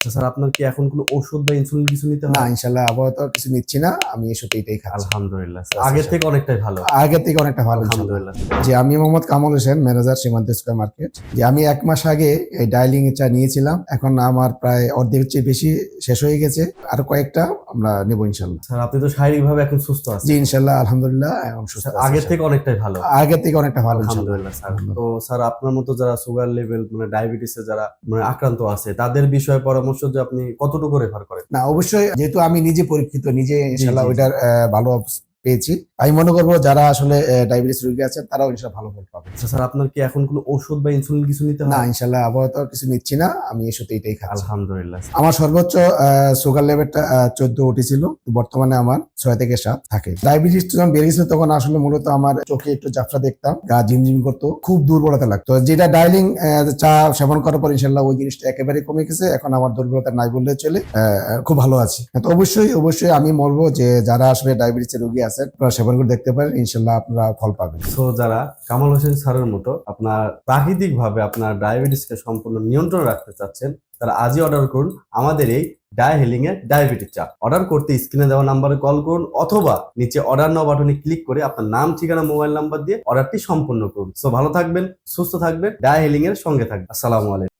Sir আপনার কি এখন কোনো ওষুধ বা ইনসুলিন কিছু নিতে না হয়? ইনশাল্লাহ আপাতত কিছু নিচ্ছি না আমি এসব এইটাই খাচ্ছি। আলহামদুলিল্লাহ স্যার। আচ্ছা। থেকে অনেকটাই ভালো। আগের থেকে অনেকটা ভালো। আলহামদুলিল্লাহ যে আমি Mohammad Kamal Hossain manager Simanta square market. যে আমি এক মাস আগে এই ডাইলিং চা নিয়েছিলাম এখন আমার প্রায় অর্ধেকের চেয়ে বেশি শেষ হয়ে গেছে। আর কয়েকটা আমরা নেব ইনশাল্লাহ। স্যার আপনি তো শারীরিক ভাবে এখন সুস্থ আছেন। জি ইনশাল্লাহ আলহামদুলিল্লাহ এখন সুস্থ আগের থেকে অনেকটাই ভালো। আগের থেকে অনেকটা ভালো। আলহামদুলিল্লাহ স্যার। তো স্যার আপনার মতো যারা সুগার লেভেল মানে ডায়াবেটিসে যারা মানে আক্রান্ত আছে তাদের বিষয়ে পরামর্শ যে আপনি কতটুকু রেফার করেন না অবশ্যই যেহেতু আমি নিজে পরীক্ষিত নিজে ইনশাল্লাহ। ওইটার ভালো পেয়েছি। আমি মনে করব যারা আসলে ডায়াবেটিস রোগী আছে তারাও ইনশাল্লাহ ভালো ফল পাবে আচ্ছা, স্যার আপনার কি এখন কোনো ওষুধ বা ইনসুলিন কিছু নিতে না ইনশাল্লাহ আপাতত কিছু নিচ্ছি না। আমি এসব এইটাই খাচ্ছি। আলহামদুলিল্লাহ আমার সর্বোচ্চ সুগার লেভেলটা চোদ্দ উঠেছিল বর্তমানে আমার ছয় থেকে সাত থাকে। ডায়াবেটিস যখন বেড়ে গেছিল তখন আসলে মূলত আমার চোখে একটু জাফরা দেখতাম। গা ঝিমঝিম করতো খুব দুর্বলতা লাগতো। যেটা ডাইলিং চা সেবন করার পর ইনশাল্লাহ ওই জিনিসটা একেবারে কমে গেছে। এখন আমার দুর্বলতা নাই বললে চলে। আহ, খুব ভালো আছি। তো অবশ্যই অবশ্যই আমি বলব যে যারা আসলে ডায়াবেটিসের রোগী আছেন আপনারা সেবন করে দেখতে পারেন, ইনশাল্লাহ আপনারা ফল পাবেন। তো যারা কামাল হোসেন স্যারের মতো আপনার প্রাকৃতিক ভাবে আপনার ডায়াবেটিসকে সম্পূর্ণ নিয়ন্ত্রণ রাখতে চাচ্ছেন, তারা আজই অর্ডার করুন আমাদের এই ডায় হেলিং এর ডায়াবেটিস চা অর্ডার করতে স্ক্রিনে দেওয়া নাম্বারে কল করুন, অথবা নিচে অর্ডার নাও বাটনে ক্লিক করে আপনার নাম, ঠিকানা মোবাইল নাম্বার দিয়ে অর্ডারটি সম্পূর্ণ করুন। সো ভালো থাকবেন, সুস্থ থাকবেন ডায় হেলিং এর সঙ্গে থাকবেন। আসসালামু আলাইকুম।